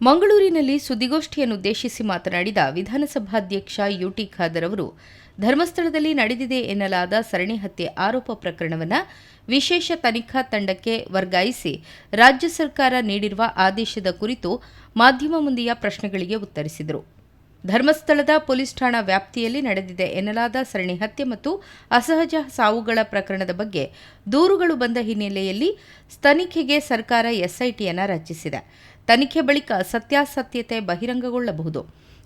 ಮಂಗಳೂರಿನಲ್ಲಿ ಸುದ್ದಿಗೋಷ್ಠಿಯನ್ನುದ್ದೇಶಿಸಿ ಮಾತನಾಡಿದ ವಿಧಾನಸಭಾಧ್ಯಕ್ಷ ಯುಟಿ ಖಾದರ್ ಅವರು, ಧರ್ಮಸ್ಥಳದಲ್ಲಿ ನಡೆದಿದೆ ಎನ್ನಲಾದ ಸರಣಿ ಹತ್ಯೆ ಆರೋಪ ಪ್ರಕರಣವನ್ನು ವಿಶೇಷ ತನಿಖಾ ತಂಡಕ್ಕೆ ವರ್ಗಾಯಿಸಿ ರಾಜ್ಯ ಸರ್ಕಾರ ನೀಡಿರುವ ಆದೇಶದ ಕುರಿತು ಮಾಧ್ಯಮ ಮುಂದೆಯ ಪ್ರಶ್ನೆಗಳಿಗೆ ಉತ್ತರಿಸಿದರು. ಧರ್ಮಸ್ಥಳದ ಪೊಲೀಸ್ ಠಾಣಾ ವ್ಯಾಪ್ತಿಯಲ್ಲಿ ನಡೆದಿದೆ ಎನ್ನಲಾದ ಸರಣಿ ಹತ್ಯೆ ಮತ್ತು ಅಸಹಜ ಸಾವುಗಳ ಪ್ರಕರಣದ ಬಗ್ಗೆ ದೂರುಗಳು ಬಂದ ಹಿನ್ನೆಲೆಯಲ್ಲಿ ತನಿಖೆಗೆ ಸರ್ಕಾರ ಎಸ್ಐಟಿಯನ್ನು ರಚಿಸಿದೆ. ತನಿಖೆ ಬಳಿಕ ಸತ್ಯಾಸತ್ಯತೆ ಬಹಿರಂಗಗೊಳ್ಳಬಹುದು.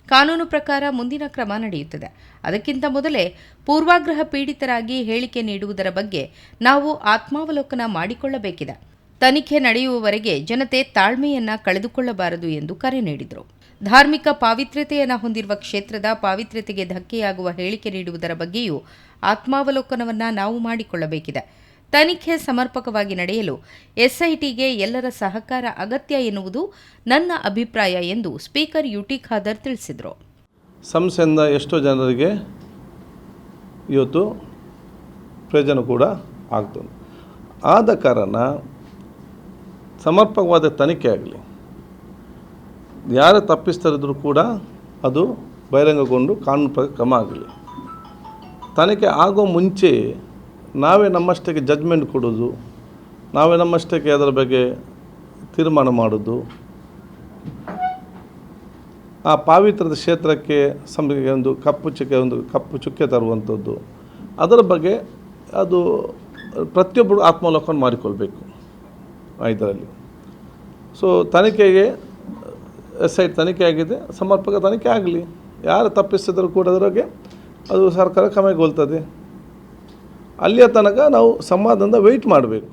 ಕಾನೂನು ಪ್ರಕಾರ ಮುಂದಿನ ಕ್ರಮ ನಡೆಯುತ್ತದೆ. ಅದಕ್ಕಿಂತ ಮೊದಲೇ ಪೂರ್ವಾಗ್ರಹ ಪೀಡಿತರಾಗಿ ಹೇಳಿಕೆ ನೀಡುವುದರ ಬಗ್ಗೆ ನಾವು ಆತ್ಮಾವಲೋಕನ ಮಾಡಿಕೊಳ್ಳಬೇಕಿದೆ. ತನಿಖೆ ನಡೆಯುವವರೆಗೆ ಜನತೆ ತಾಳ್ಮೆಯನ್ನ ಕಳೆದುಕೊಳ್ಳಬಾರದು ಎಂದು ಕರೆ ನೀಡಿದರು. ಧಾರ್ಮಿಕ ಪಾವಿತ್ರ್ಯತೆಯನ್ನು ಹೊಂದಿರುವ ಕ್ಷೇತ್ರದ ಪಾವಿತ್ರ್ಯತೆಗೆ ಧಕ್ಕೆಯಾಗುವ ಹೇಳಿಕೆ ನೀಡುವುದರ ಬಗ್ಗೆಯೂ ಆತ್ಮಾವಲೋಕನವನ್ನ ನಾವು ಮಾಡಿಕೊಳ್ಳಬೇಕಿದೆ. ತನಿಖೆ ಸಮರ್ಪಕವಾಗಿ ನಡೆಯಲು ಎಸ್ಐಟಿಗೆ ಎಲ್ಲರ ಸಹಕಾರ ಅಗತ್ಯ ಎನ್ನುವುದು ನನ್ನ ಅಭಿಪ್ರಾಯ ಎಂದು ಸ್ಪೀಕರ್ ಯುಟಿ ಖಾದರ್ ತಿಳಿಸಿದರು. ಸಂಸ್ಥೆಯಿಂದ ಎಷ್ಟೋ ಜನರಿಗೆ ಇವತ್ತು ಪ್ರಯೋಜನ ಕೂಡ ಆಗ್ತದೆ. ಆದ ಕಾರಣ ಸಮರ್ಪಕವಾದ ತನಿಖೆ ಆಗಲಿ ಯಾರು ತಪ್ಪಿಸ್ತರಿದ್ರೂ ಕೂಡ ಅದು ಬಹಿರಂಗಗೊಂಡು ಕಾನೂನು ಕ್ರಮ ಆಗಲಿ ತನಿಖೆ ಆಗೋ ಮುಂಚೆ ನಾವೇ ನಮ್ಮಷ್ಟಕ್ಕೆ ಜಡ್ಜ್ಮೆಂಟ್ ಕೊಡೋದು, ನಾವೇ ನಮ್ಮಷ್ಟಕ್ಕೆ ಅದರ ಬಗ್ಗೆ ತೀರ್ಮಾನ ಮಾಡೋದು. ಆ ಪಾವಿತ್ರದ ಕ್ಷೇತ್ರಕ್ಕೆ ಸಂ ಒಂದು ಕಪ್ಪು ಚುಕ್ಕೆ, ಒಂದು ಕಪ್ಪು ಚುಕ್ಕೆ ತರುವಂಥದ್ದು. ಅದರ ಬಗ್ಗೆ ಅದು ಪ್ರತಿಯೊಬ್ಬರು ಆತ್ಮಾವಲೋಕನ ಮಾಡಿಕೊಳ್ಬೇಕು ಇದರಲ್ಲಿ. ಸೊ ತನಿಖೆಗೆ ಎಸ್ ಐ ತನಿಖೆ ಆಗಿದೆ, ಸಮರ್ಪಕ ತನಿಖೆ ಆಗಲಿ. ಯಾರು ತಪ್ಪಿಸಿದರೂ ಕೂಡ ಅದರಾಗೆ ಅದು ಸರ್ಕಾರ ಕ್ರಮಗೊಳ್ತದೆ ಅಲ್ಲಿಯ ತನಕ ನಾವು ಸಮಾಧಾನದ ವೆಯ್ಟ್ ಮಾಡಬೇಕು.